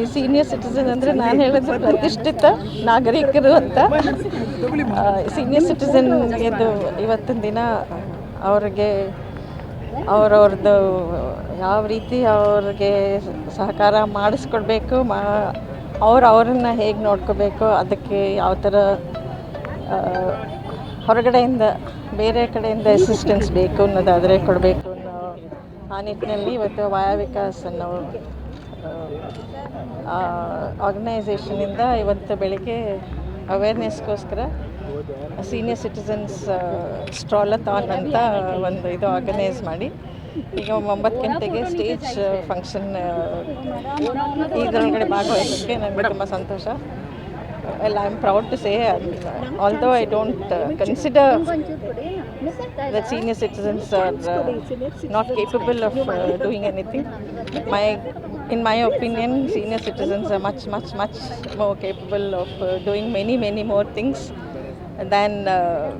ಈ senior citizen ಅಂದರೆ ನಾನು ಹೇಳಿದ್ರೆ ಪ್ರತಿಷ್ಠಿತ ನಾಗರಿಕರು ಅಂತ. ಸೀನಿಯರ್ ಸಿಟಿಸನ್ ಇದು ಇವತ್ತಿನ ದಿನ ಅವ್ರಿಗೆ ಅವ್ರವ್ರದ್ದು ಯಾವ ರೀತಿ ಅವ್ರಿಗೆ ಸಹಕಾರ ಮಾಡಿಸ್ಕೊಡ್ಬೇಕು, ಮಾ, ಅವ್ರು ಅವರನ್ನು ಹೇಗೆ ನೋಡ್ಕೋಬೇಕು, ಅದಕ್ಕೆ ಯಾವ ಥರ ಹೊರಗಡೆಯಿಂದ ಬೇರೆ ಕಡೆಯಿಂದ ಅಸಿಸ್ಟೆನ್ಸ್ ಬೇಕು ಅನ್ನೋದಾದರೆ ಕೊಡಬೇಕು ಅನ್ನೋ ಆ ನಿಟ್ಟಿನಲ್ಲಿ ಇವತ್ತು ವಾಯ ವಿಕಾಸ್ ಅನ್ನೋ ಆರ್ಗನೈಸೇಷನಿಂದ ಇವತ್ತು ಬೆಳಿಗ್ಗೆ ಅವೇರ್ನೆಸ್ಗೋಸ್ಕರ ಸೀನಿಯರ್ ಸಿಟಿಸನ್ಸ್ ಆನ್ ಅಂತ ಒಂದು ಇದು ಆರ್ಗನೈಸ್ ಮಾಡಿ ಈಗ ಒಂಬತ್ತು ಗಂಟೆಗೆ ಸ್ಟೇಜ್ ಫಂಕ್ಷನ್ ಇದರೊಳಗಡೆ ಭಾಗವಹಿಸೋಕ್ಕೆ ನನಗೆ ತುಂಬ ಸಂತೋಷ. ಎಲ್ಲ I am proud to say although I don't consider the senior citizens are not capable of doing anything my in my opinion senior citizens are much much much more capable of uh, doing many many more things than uh,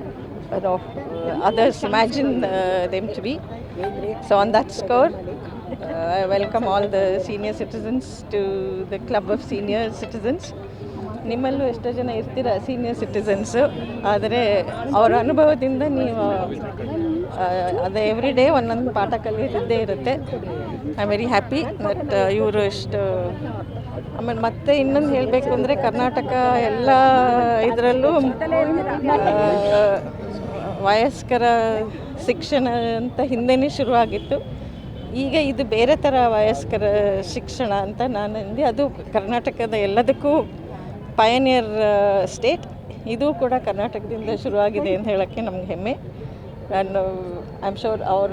you know, uh, others imagine uh, them to be so on that score uh, i welcome all the senior citizens to the club of senior citizens ನಿಮ್ಮಲ್ಲೂ ಎಷ್ಟೋ ಜನ ಇರ್ತೀರ senior citizens ಆದರೆ ಅವರ ಅನುಭವದಿಂದ ನೀವು ಅದು every day ಒಂದೊಂದು ಪಾಠ ಕಲಿಯೋದಿದ್ದೇ ಇರುತ್ತೆ. ಐ ವೆರಿ ಹ್ಯಾಪಿ ಬಟ್ ಇವರು ಎಷ್ಟು ಆಮೇಲೆ ಮತ್ತೆ ಇನ್ನೊಂದು ಹೇಳಬೇಕು ಅಂದರೆ ಕರ್ನಾಟಕ ಎಲ್ಲ ಇದರಲ್ಲೂ ವಯಸ್ಕರ ಶಿಕ್ಷಣ ಅಂತ ಹಿಂದೆನೇ ಶುರುವಾಗಿತ್ತು. ಈಗ ಇದು ಬೇರೆ ಥರ ವಯಸ್ಕರ ಶಿಕ್ಷಣ ಅಂತ ನಾನು ಅಂದೆ. ಅದು ಕರ್ನಾಟಕದ ಎಲ್ಲದಕ್ಕೂ ಪಯನಿಯರ್ ಸ್ಟೇಟ್ ಇದು ಕೂಡ ಕರ್ನಾಟಕದಿಂದ ಶುರುವಾಗಿದೆ ಅಂತ ಹೇಳೋಕ್ಕೆ ನಮ್ಗೆ ಹೆಮ್ಮೆ. ನಾನು ಐ ಆಮ್ ಶೋರ್ ಅವರ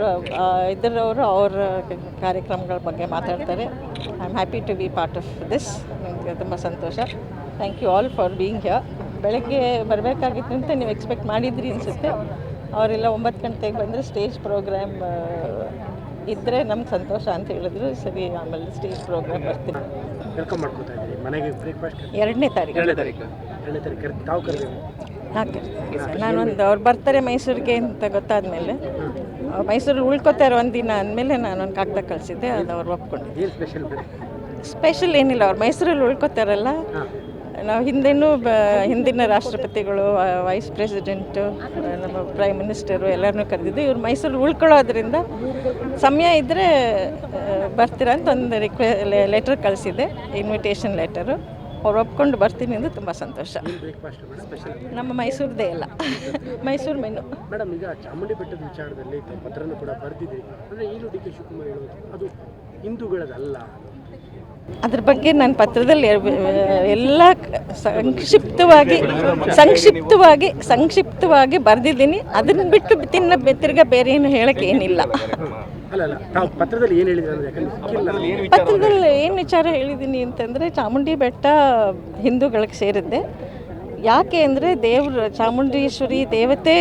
ಇದರವರು ಅವರ ಕಾರ್ಯಕ್ರಮಗಳ ಬಗ್ಗೆ ಮಾತಾಡ್ತಾರೆ. I am happy to be part of this ನನಗೆ ತುಂಬ ಸಂತೋಷ. Thank you all for being here ಬೆಳಗ್ಗೆ ಬರಬೇಕಾಗಿತ್ತು ಅಂತ ನೀವು ಎಕ್ಸ್ಪೆಕ್ಟ್ ಮಾಡಿದ್ರಿ ಅನಿಸುತ್ತೆ. ಅವರೆಲ್ಲ ಒಂಬತ್ತು ಗಂಟೆಗೆ ಬಂದರೆ ಸ್ಟೇಜ್ ಪ್ರೋಗ್ರಾಮ್ ಇದ್ದರೆ ನಮ್ಗೆ ಸಂತೋಷ ಅಂತ ಹೇಳಿದ್ರು. ಸರಿ ಆಮೇಲೆ ಸ್ಟೇಜ್ ಪ್ರೋಗ್ರಾಮ್ ಬರ್ತೀನಿ. ವೆಲ್ಕಮ್ ಮಾಡ್ಕೊತಾ ಇದ್ದೀರಿ ಮನೆಗೆ ಬ್ರೇಕ್ಫಾಸ್ಟ್ ಎರಡನೇ ತಾರೀಕು. ಎರಡನೇ ತಾರೀಕು. ಎರಡನೇ ತಾರೀಕು. ತಾವು ಕರೆದಿರಿ ಒಂದು ನಾನೊಂದು ಅವ್ರು ಬರ್ತಾರೆ ಮೈಸೂರಿಗೆ ಅಂತ ಗೊತ್ತಾದ ಮೇಲೆ ಮೈಸೂರಲ್ಲಿ ಉಳ್ಕೊತಾರೆ ಒಂದು ದಿನ ಅಂದಮೇಲೆ ನಾನೊಂದು ಕಾಗ್ದ ಕಳಿಸಿದ್ದೆ ಅದು ಅವ್ರು ಒಪ್ಕೊಂಡು ಸ್ಪೆಷಲ್ ಏನಿಲ್ಲ ಅವ್ರು ಮೈಸೂರಲ್ಲಿ ಉಳ್ಕೊತಾರಲ್ಲ. ನಾವು ಹಿಂದೆನೂ ಬ ಹಿಂದಿನ ರಾಷ್ಟ್ರಪತಿಗಳು ವೈಸ್ ಪ್ರೆಸಿಡೆಂಟು ನಮ್ಮ ಪ್ರೈಮ್ ಮಿನಿಸ್ಟರು ಎಲ್ಲರನ್ನೂ ಕರೆದಿದ್ದು ಇವ್ರು ಮೈಸೂರಲ್ಲಿ ಉಳ್ಕೊಳ್ಳೋದ್ರಿಂದ ಸಮಯ ಇದ್ದರೆ ಬರ್ತೀರಾ ಅಂತ ಒಂದು ರಿಕ್ವೆ ಲೆಟರ್ ಕಳಿಸಿದೆ ಇನ್ವಿಟೇಷನ್ ಲೆಟರು ಅವ್ರು ಒಪ್ಕೊಂಡು ಬರ್ತೀನಿ ಅಂದ್ರೆ ತುಂಬ ಸಂತೋಷ. ನಮ್ಮ ಮೈಸೂರದೇ ಎಲ್ಲ ಮೈಸೂರು ಮೆನು. ಮೇಡಮ್ ಈಗ ಚಾಮುಂಡಿ ಬೆಟ್ಟದ ವಿಚಾರದಲ್ಲಿ ಪತ್ರನೂ ಕೂಡ ಅಂದರೆ ಈಗಲೂ ಡಿ ಕೆ ಶಿವಕುಮಾರ್ ಹೇಳೋದು ಅದು ಹಿಂದೂಗಳದಲ್ಲ. ಅದ್ರ ಬಗ್ಗೆ ನಾನು ಪತ್ರದಲ್ಲಿ ಎಲ್ಲ ಸಂಕ್ಷಿಪ್ತವಾಗಿ ಸಂಕ್ಷಿಪ್ತವಾಗಿ ಸಂಕ್ಷಿಪ್ತವಾಗಿ ಬರೆದಿದ್ದೀನಿ. ಅದನ್ನ ಬಿಟ್ಟು ತಿನ್ನ ತಿರ್ಗಾ ಬೇರೆ ಏನು ಹೇಳಕ್ಕೆ ಏನಿಲ್ಲ. ಅಲ್ಲ ಅಲ್ಲ ತಾವು ಪತ್ರದಲ್ಲಿ ಏನು ಹೇಳಿದ್ರೆ ಅಂದ್ರೆ ಯಾಕಂದ್ರೆ ಸಿಕ್ಕಿಲ್ಲ. ಪತ್ರದಲ್ಲಿ ಏನು ವಿಚಾರ ಹೇಳಿದ್ದೀನಿ ಅಂತಂದರೆ ಚಾಮುಂಡಿ ಬೆಟ್ಟ ಹಿಂದೂಗಳಿಗೆ ಸೇರಿದ್ದೆ. ಯಾಕೆ ಅಂದರೆ ದೇವ್ರ ಚಾಮುಂಡೇಶ್ವರಿ ದೇವತೆ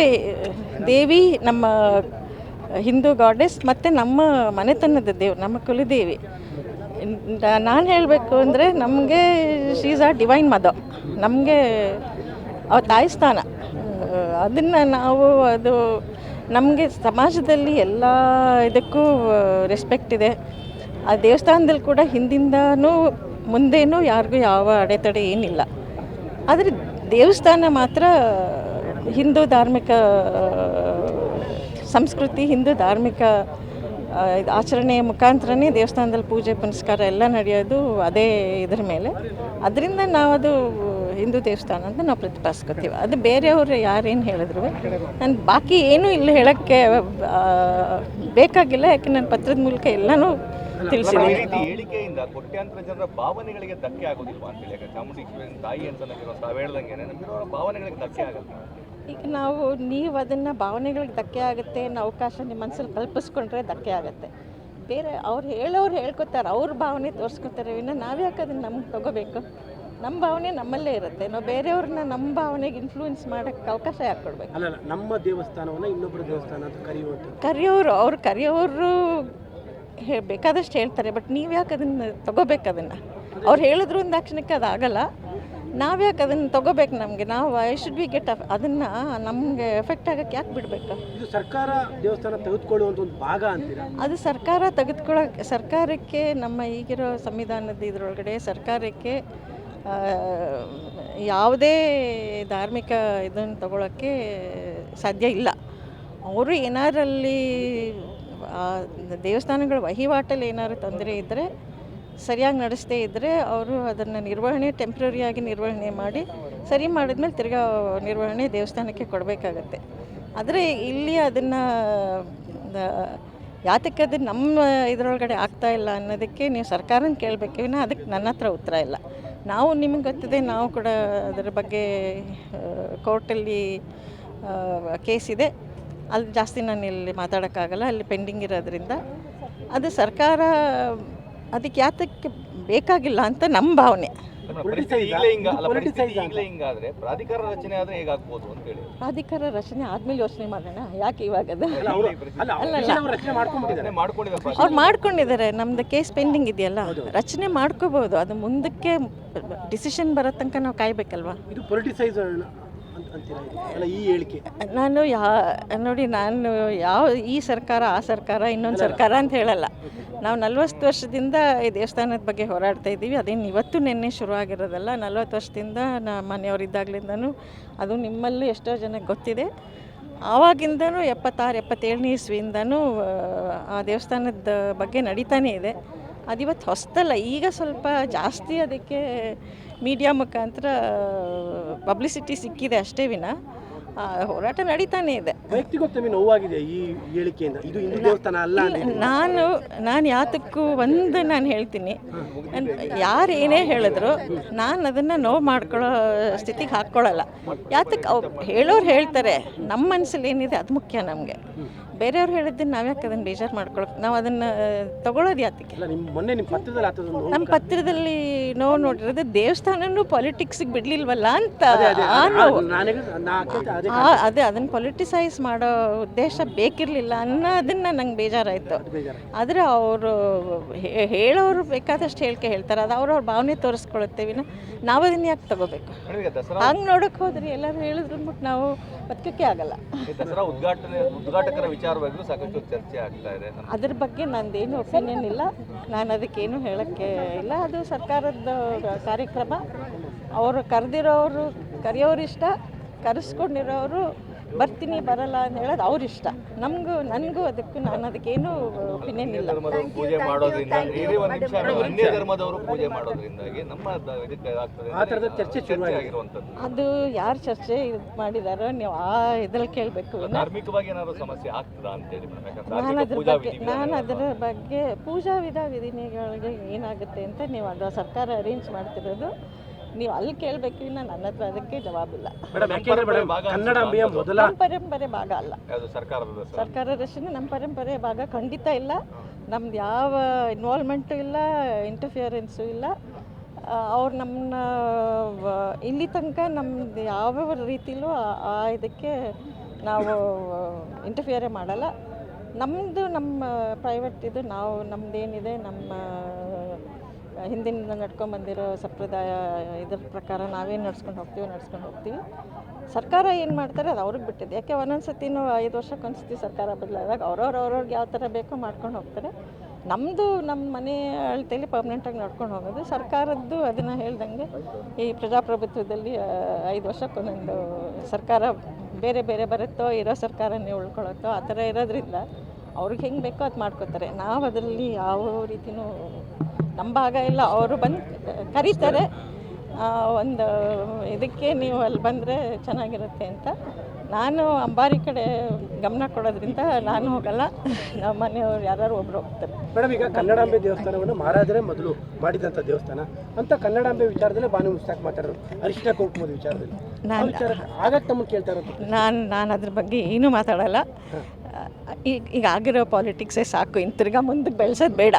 ದೇವಿ ನಮ್ಮ ಹಿಂದೂ ಗಾಡೆಸ್ ಮತ್ತು ನಮ್ಮ ಮನೆತನದ ದೇವ್ರು ನಮ್ಮ ಕುಲದೇವಿ. ನಾನು ಹೇಳಬೇಕು ಅಂದರೆ ನಮಗೆ ಶೀಸ್ ಆ ಡಿವೈನ್ ಮದರ್ ನಮಗೆ ಅವ ತಾಯಿ ಸ್ಥಾನ. ಅದನ್ನು ನಾವು ಅದು ನಮಗೆ ಸಮಾಜದಲ್ಲಿ ಎಲ್ಲ ಇದಕ್ಕೂ ರೆಸ್ಪೆಕ್ಟ್ ಇದೆ. ಆ ದೇವಸ್ಥಾನದಲ್ಲಿ ಕೂಡ ಹಿಂದಿಂದನೂ ಮುಂದೇನೂ ಯಾರಿಗೂ ಯಾವ ಅಡೆತಡೆ ಏನಿಲ್ಲ. ಆದರೆ ದೇವಸ್ಥಾನ ಮಾತ್ರ ಹಿಂದೂ ಧಾರ್ಮಿಕ ಸಂಸ್ಕೃತಿ, ಹಿಂದೂ ಧಾರ್ಮಿಕ ಆಚರಣೆಯ ಮುಖಾಂತರನೇ ದೇವಸ್ಥಾನದಲ್ಲಿ ಪೂಜೆ ಪುನಸ್ಕಾರ ಎಲ್ಲ ನಡೆಯೋದು ಅದೇ ಇದ್ರ ಮೇಲೆ. ಅದರಿಂದ ನಾವು ಅದು ಹಿಂದೂ ದೇವಸ್ಥಾನ ಅಂತ ನಾವು ಪ್ರತಿಪಾದಿಸ್ಕೊತೀವಿ. ಅದು ಬೇರೆಯವರು ಯಾರೇನು ಹೇಳಿದ್ರು ನಾನು ಬಾಕಿ ಏನೂ ಇಲ್ಲಿ ಹೇಳೋಕ್ಕೆ ಬೇಕಾಗಿಲ್ಲ ಯಾಕೆ ನಾನು ಪತ್ರದ ಮೂಲಕ ಎಲ್ಲನೂ ಹೇಳಿಕೆಯಿಂದ ಕೋಟ್ಯಾಂತರ ಜನರ ಭಾವನೆಗಳಿಗೆ ಧಕ್ಕೆ ಆಗೋದಿಲ್ವಾ ಅಂತ ಹೇಳಿ ಯಾಕಂದ್ರೆ ಚಾಮುಂಡೇಶ್ವರಿ ತಾಯಿ ಅಂತ ನಮಗೆ ತಾವು ಹೇಳ್ದಂಗೆ ನಮ್ಗಿರೋ ಭಾವನೆಗಳಿಗೆ ಧಕ್ಕೆ ಆಗುತ್ತೆ. ಈಗ ನಾವು ನೀವು ಅದನ್ನು ಭಾವನೆಗಳಿಗೆ ಧಕ್ಕೆ ಆಗುತ್ತೆ ಅನ್ನೋ ಅವಕಾಶ ನಿಮ್ಮ ಮನಸ್ಸಲ್ಲಿ ಕಲ್ಪಿಸ್ಕೊಂಡ್ರೆ ಧಕ್ಕೆ ಆಗುತ್ತೆ. ಬೇರೆ ಅವ್ರು ಹೇಳೋರು ಹೇಳ್ಕೊತಾರೆ ಅವ್ರ ಭಾವನೆ ತೋರಿಸ್ಕೊತಾರೆ ವಿನ ನಾವ್ಯಾಕೆ ಅದನ್ನು ನಮ್ಗೆ ತಗೋಬೇಕು? ನಮ್ಮ ಭಾವನೆ ನಮ್ಮಲ್ಲೇ ಇರುತ್ತೆ. ನಾವು ಬೇರೆಯವ್ರನ್ನ ನಮ್ಮ ಭಾವನೆಗೆ ಇನ್ಫ್ಲೂಯೆನ್ಸ್ ಮಾಡೋಕ್ಕೆ ಅವಕಾಶ ಯಾಕೆ ಕೊಡಬೇಕು? ಅಲ್ಲ ಅಲ್ಲ ನಮ್ಮ ದೇವಸ್ಥಾನವನ್ನು ಇನ್ನೊಬ್ಬರ ದೇವಸ್ಥಾನ ಅಂತ ಕರೆಯುವಂಥದ್ದು. ಕರೆಯೋರು ಅವ್ರು ಕರೆಯೋರು ಹೇ ಬೇಕಾದಷ್ಟು ಹೇಳ್ತಾರೆ ಬಟ್ ನೀವು ಯಾಕೆ ಅದನ್ನು ತಗೋಬೇಕು ಅದನ್ನು? ಅವ್ರು ಹೇಳಿದ್ರು ಅಂದಾಕ್ಷಣಕ್ಕೆ ಅದಾಗಲ್ಲ. ನಾವ್ಯಾಕೆ ಅದನ್ನು ತಗೋಬೇಕು ನಮಗೆ? ನಾವು ಐ ಶುಡ್ ಬಿ ಗೆಟ್ ಅದನ್ನು ನಮಗೆ ಎಫೆಕ್ಟ್ ಆಗೋಕ್ಕೆ ಯಾಕೆ ಬಿಡಬೇಕು? ಇದು ಸರ್ಕಾರ ದೇವಸ್ಥಾನ ತೆಗೆದುಕೊಳ್ಳುವಂಥ ಒಂದು ಭಾಗ ಅಂತೀರಾ? ಅದು ಸರ್ಕಾರ ತೆಗೆದುಕೊಳ್ಳೋ ಸರ್ಕಾರಕ್ಕೆ ನಮ್ಮ ಈಗಿರೋ ಸಂವಿಧಾನದ ಇದರೊಳಗಡೆ ಸರ್ಕಾರಕ್ಕೆ ಯಾವುದೇ ಧಾರ್ಮಿಕ ಇದನ್ನು ತಗೊಳ್ಳೋಕ್ಕೆ ಸಾಧ್ಯ ಇಲ್ಲ. ಅವರು ಏನಾರಲ್ಲಿ ದೇವಸ್ಥಾನಗಳ ವಹಿವಾಟಲ್ಲಿ ಏನಾದ್ರು ತೊಂದರೆ ಇದ್ದರೆ ಸರಿಯಾಗಿ ನಡೆಸದೇ ಇದ್ದರೆ ಅವರು ಅದನ್ನು ನಿರ್ವಹಣೆ ಟೆಂಪ್ರರಿಯಾಗಿ ನಿರ್ವಹಣೆ ಮಾಡಿ, ಸರಿ ಮಾಡಿದ್ಮೇಲೆ ತಿರ್ಗಾ ನಿರ್ವಹಣೆ ದೇವಸ್ಥಾನಕ್ಕೆ ಕೊಡಬೇಕಾಗತ್ತೆ. ಆದರೆ ಇಲ್ಲಿ ಅದನ್ನು ಯಾತಕ್ಕೆ ಅದು ನಮ್ಮ ಇದರೊಳಗಡೆ ಆಗ್ತಾ ಇಲ್ಲ ಅನ್ನೋದಕ್ಕೆ ನೀವು ಸರ್ಕಾರನ ಕೇಳಬೇಕು ವಿನ ಅದಕ್ಕೆ ನನ್ನ ಹತ್ರ ಉತ್ತರ ಇಲ್ಲ. ನಾವು ನಿಮಗೆ ಗೊತ್ತಿದೆ, ನಾವು ಕೂಡ ಅದರ ಬಗ್ಗೆ ಕೋರ್ಟಲ್ಲಿ ಕೇಸ್ ಇದೆ. ಅಲ್ಲಿ ಜಾಸ್ತಿ ನಾನು ಇಲ್ಲಿ ಮಾತಾಡೋಕ್ಕಾಗಲ್ಲ, ಅಲ್ಲಿ ಪೆಂಡಿಂಗ್ ಇರೋದ್ರಿಂದ. ಅದು ಸರ್ಕಾರ ಅದಕ್ಕೆ ಯಾತಕ್ಕೆ ಬೇಕಾಗಿಲ್ಲ ಅಂತ ನಮ್ಮ ಭಾವನೆ. ಹಿಂಗಾದ್ರೆ ಪ್ರಾಧಿಕಾರ ರಚನೆ ಆದ್ರೆ ಹೇಗಾಗ್ಬೋದು ಅಂತ ಹೇಳಿ. ಪ್ರಾಧಿಕಾರ ರಚನೆ ಆದಮೇಲೆ ಯೋಚನೆ ಮಾಡೋಣ ಯಾಕೆ ಇವಾಗ ಅದು? ಅವರು ಅವ್ರು ರಚನೆ ಮಾಡ್ಕೊಂಡ್ಬಿಟ್ಟಿದ್ದಾರೆ. ರಚನೆ ಮಾಡ್ಕೊಂಡಿದ್ದಾರೆ ಅವ್ರು ಮಾಡ್ಕೊಂಡಿದ್ದಾರೆ ನಮ್ದು ಕೇಸ್ ಪೆಂಡಿಂಗ್ ಇದೆಯಲ್ಲ. ರಚನೆ ಮಾಡ್ಕೋಬಹುದು ಅದು ಮುಂದಕ್ಕೆ ಡಿಸಿಷನ್ ಬರೋ ತನಕ ನಾವು ಕಾಯ್ಬೇಕಲ್ವಾ? ಇದು ಪೊಲಿಟಿಸೈಸ್ ನಾನು ಯಾ ನೋಡಿ ನಾನು ಯಾವ ಈ ಸರ್ಕಾರ ಆ ಸರ್ಕಾರ ಇನ್ನೊಂದು ಸರ್ಕಾರ ಅಂತ ಹೇಳಲ್ಲ. ನಾವು ನಲ್ವತ್ತು ವರ್ಷದಿಂದ ಈ ದೇವಸ್ಥಾನದ ಬಗ್ಗೆ ಹೋರಾಡ್ತಾ ಇದ್ದೀವಿ. ಅದೇನು ಇವತ್ತು ನಿನ್ನೆ ಶುರು ಆಗಿರೋದಲ್ಲ. ನಲ್ವತ್ತು ವರ್ಷದಿಂದ ನಮ್ಮ ಮನೆಯವರಿದ್ದಾಗಲಿಂದನೂ ಅದು ನಿಮ್ಮಲ್ಲೂ ಎಷ್ಟೋ ಜನಕ್ಕೆ ಗೊತ್ತಿದೆ. ಆವಾಗಿಂದನೂ ಎಪ್ಪತ್ತಾರು ಎಪ್ಪತ್ತೇಳನೇ ಇಸ್ವಿಯಿಂದನೂ ಆ ದೇವಸ್ಥಾನದ ಬಗ್ಗೆ ನಡೀತಾನೇ ಇದೆ. ಅದಿವತ್ತು ಹೊಸ್ತಲ್ಲ ಈಗ ಸ್ವಲ್ಪ ಜಾಸ್ತಿ ಅದಕ್ಕೆ ಮೀಡಿಯಾ ಮುಖಾಂತರ ಪಬ್ಲಿಸಿಟಿ ಸಿಕ್ಕಿದೆ ಅಷ್ಟೇ ವಿನ. ಹೋರಾಟ ನಡೀತಾನೆ ಇದೆ. ನೋವಾಗಿದೆ ಈ ಹೇಳಿಕೆಯಿಂದ? ಇದು ಹಿಂದೂ ದೇವಸ್ಥಾನ ಅಲ್ಲ ನಾನು ನಾನು ಯಾತಕ್ಕೂ ಒಂದು ನಾನು ಹೇಳ್ತೀನಿ. ಯಾರು ಏನೇ ಹೇಳಿದ್ರು ನಾನು ಅದನ್ನು ನೋವು ಮಾಡ್ಕೊಳ್ಳೋ ಸ್ಥಿತಿಗೆ ಹಾಕ್ಕೊಳ್ಳಲ್ಲ ಯಾತಕ್ಕೆ ಅವ್ರು ಹೇಳೋರು ಹೇಳ್ತಾರೆ ನಮ್ಮ ಮನಸ್ಸಲ್ಲಿ ಏನಿದೆ ಅದು ಮುಖ್ಯ ನಮಗೆ. ಬೇರೆಯವ್ರು ಹೇಳಿದ್ದನ್ನು ನಾವ್ಯಾಕೆ ಅದನ್ನ ಬೇಜಾರು ಮಾಡ್ಕೊಳಕ್ಕೆ ನಾವು ಅದನ್ನು ತಗೊಳ್ಳೋದು ಯಾತಕ್ಕೆ ಇಲ್ಲ ನಿಮ್ಮ ಮೊನ್ನೆ ನಿಮ್ಮ ಪತ್ರದಲ್ಲಿ ಆತದ ನಮ್ಮ ಪತ್ರದಲ್ಲಿ ನೋವು ನೋಡಿರೋದು ದೇವಸ್ಥಾನನೂ ಪಾಲಿಟಿಕ್ಸಿಗೆ ಬಿಡ್ಲಿಲ್ವಲ್ಲ ಅಂತ ಆ ನೋವು. ಅದೇ ಆ- ಅದೇ ಅದನ್ನು ಪೊಲಿಟಿಸೈಸ್ ಮಾಡೋ ಉದ್ದೇಶ ಬೇಕಿರಲಿಲ್ಲ ಅನ್ನೋದನ್ನು ನಂಗೆ ಬೇಜಾರಾಯಿತು. ಆದ್ರೆ ಆದರೆ ಅವರು ಹೇಳೋರು ಬೇಕಾದಷ್ಟು ಹೇಳಿಕೆ ಹೇಳ್ತಾರೆ. ಅದು ಅವ್ರ ಭಾವನೆ ತೋರಿಸ್ಕೊಳುತ್ತೆ ವಿನ. ನಾವು ಅದನ್ನ ಯಾಕೆ ತಗೋಬೇಕು? ಹಂಗೆ ನೋಡೋಕೆ ಹೋದ್ರೆ. ಎಲ್ಲರೂ ಹೇಳಿದ್ರು ಅಂದ್ಬಿಟ್ಟು ನಾವು ಬದುಕಕ್ಕೆ ಆಗಲ್ಲ. ಈ ದಸರಾ ಉದ್ಘಾಟನೆ ಉದ್ಘಾಟಕರ ವಿಚಾರವಾಗಿಯೂ ಸಾಕಷ್ಟು ಚರ್ಚೆ ಆಗ್ತಾ ಇದೆ. ಅದ್ರ ಬಗ್ಗೆ ನಂದೇನು ಒಪಿನಿಯನ್ ಇಲ್ಲ. ನಾನು ಅದಕ್ಕೇನು ಹೇಳೋಕ್ಕೆ ಇಲ್ಲ. ಅದು ಸರ್ಕಾರದ ಕಾರ್ಯಕ್ರಮ. ಅವರು ಕರೆದಿರೋರು ಕರೆಯೋರು ಇಷ್ಟ ಕರೆಸ್ಕೊಂಡಿರೋರು ಬರ್ತೀನಿ ಬರಲ್ಲ ಅಂತ ಹೇಳೋದು ಅವ್ರ ಇಷ್ಟ. ನಮಗೂ ನನಗೂ ಅದಕ್ಕೂ ನಾನು ಅದಕ್ಕೇನು ಒಪಿನಿಯನ್ ಇಲ್ಲ. ಧರ್ಮದವರು ಪೂಜೆ ಮಾಡೋದ್ರಿಂದ ಅನ್ಯ ಧರ್ಮದವರು ಪೂಜೆ ಮಾಡೋದ್ರಿಂದಾಗಿ ನಮ್ಮ. ಅದು ಯಾರು ಚರ್ಚೆ ಇದು ಮಾಡಿದಾರೋ ನೀವು ಆ ಇದ್ರಲ್ಲಿ ಕೇಳಬೇಕು. ಧಾರ್ಮಿಕವಾಗಿ ಏನಾದ್ರು ಸಮಸ್ಯೆ ಆಗ್ತದಾ ಅಂತೇಳಿ ನಾನು ಅದ್ರ ಪೂಜಾ ಬಗ್ಗೆ ನಾನು ಅದರ ಬಗ್ಗೆ ಪೂಜಾ ವಿಧ ವಿಧಿಗಳಿಗೆ ಏನಾಗುತ್ತೆ ಅಂತ ನೀವು ಅದು ಸರ್ಕಾರ ಅರೇಂಜ್ ಮಾಡ್ತಿರೋದು. ನೀವು ಅಲ್ಲಿ ಕೇಳಬೇಕು ಇನ್ನು ನನ್ನ ಹತ್ರ ಅದಕ್ಕೆ ಜವಾಬಿಲ್ಲ ಮೊದಲ ನಮ್ಮ ಪರಂಪರೆ ಭಾಗ ಅಲ್ಲ. ಸರ್ಕಾರ ರಚನೆ ನಮ್ಮ ಪರಂಪರೆ ಭಾಗ ಖಂಡಿತ ಇಲ್ಲ. ನಮ್ದು ಯಾವ ಇನ್ವಾಲ್ವ್ಮೆಂಟು ಇಲ್ಲ ಇಂಟರ್ಫಿಯರೆನ್ಸು ಇಲ್ಲ. ಅವ್ರು ನಮ್ಮನ್ನ ವ- ಇಲ್ಲಿ ತನಕ ನಮ್ದು ಯಾವ ರೀತಿಲೂ ಆ- ಆ ಇದಕ್ಕೆ ನಾವು ಇಂಟರ್ಫಿಯರೇ ಮಾಡಲ್ಲ. ನಮ್ಮದು ನಮ್ಮ ಪ್ರೈವೇಟ್ ಇದು ನಾವು ನಮ್ಮದೇನಿದೆ ನಮ್ಮ ಹಿಂದಿನಿಂದ ನಡ್ಕೊಂಬಂದಿರೋ ಸಂಪ್ರದಾಯ ಇದ್ರ ಪ್ರಕಾರ ನಾವೇನು ನಡ್ಸ್ಕೊಂಡು ಹೋಗ್ತೀವಿ ನಡ್ಸ್ಕೊಂಡು ಹೋಗ್ತೀವಿ. ಸರ್ಕಾರ ಏನು ಮಾಡ್ತಾರೆ ಅದು ಅವ್ರಿಗೆ ಬಿಟ್ಟಿದೆ ಯಾಕೆ ಒಂದೊಂದು ಸತಿನೂ ಐದು ವರ್ಷಕ್ಕೆ ಒಂದ್ಸತಿ ಸರ್ಕಾರ ಬದಲಾದಾಗ ಅವ್ರವ್ರು ಅವ್ರವ್ರಿಗೆ ಯಾವ ಥರ ಬೇಕೋ ಮಾಡ್ಕೊಂಡು ಹೋಗ್ತಾರೆ. ನಮ್ಮದು ನಮ್ಮ ಮನೆ ಅಳತೆಯಲ್ಲಿ ಪರ್ಮನೆಂಟಾಗಿ ನಡ್ಕೊಂಡು ಹೋಗೋದು. ಸರ್ಕಾರದ್ದು ಅದನ್ನು ಹೇಳ್ದಂಗೆ ಈ ಪ್ರಜಾಪ್ರಭುತ್ವದಲ್ಲಿ ಐದು ವರ್ಷಕ್ಕೊಂದೊಂದು ಸರ್ಕಾರ ಬೇರೆ ಬೇರೆ ಬರುತ್ತೋ, ಇರೋ ಸರ್ಕಾರನೇ ಉಳ್ಕೊಳ್ಳುತ್ತೋ, ಆ ಥರ ಇರೋದ್ರಿಂದ ಅವ್ರಿಗೆ ಹೆಂಗೆ ಬೇಕೋ ಅದು ಮಾಡ್ಕೋತಾರೆ. ನಾವು ಅದರಲ್ಲಿ ಯಾವ ರೀತಿಯೂ ನಮ್ಮ ಭಾಗ ಇಲ್ಲ. ಅವರು ಬಂದು ಕರೀತಾರೆ. ಒಂದು ಇದಕ್ಕೆ ನೀವು ಅಲ್ಲಿ ಬಂದರೆ ಚೆನ್ನಾಗಿರುತ್ತೆ ಅಂತ. ನಾನು ಅಂಬಾರಿ ಕಡೆ ಗಮನ ಕೊಡೋದ್ರಿಂದ ನಾನು ಹೋಗಲ್ಲ. ನಮ್ಮ ಮನೆಯವ್ರು ಯಾರು ಒಬ್ರು ಹೋಗ್ತಾರೆ. ಮೇಡಮ್ ಈಗ ಕನ್ನಡಾಂಬೆ ದೇವಸ್ಥಾನವನ್ನು ಮಹಾರಾಜರೇ ಮೊದಲು ಮಾಡಿದಂಥ ದೇವಸ್ಥಾನ. ಅಂತ ಕನ್ನಡಾಂಬೆ ವಿಚಾರದಲ್ಲೇ ಬಾನು ಮುಸ್ತಾಕ್ ಮಾತಾಡೋರು. ಅರಿಶಿನ ಕುಂಕುಮದ ವಿಚಾರದಲ್ಲಿ. ನಾನು ಆಗ ತಮ್ಮನ್ನು ಕೇಳ್ತಾ ಇರೋದು? ನಾನು ನಾನು ಅದ್ರ ಬಗ್ಗೆ ಏನೂ ಮಾತಾಡಲ್ಲ. ಈಗ ಈಗ ಆಗಿರೋ ಪಾಲಿಟಿಕ್ಸೇ ಸಾಕು ಇನ್ನು ತಿರ್ಗಾ ಮುಂದಕ್ಕೆ ಬೆಳೆಸೋದು ಬೇಡ.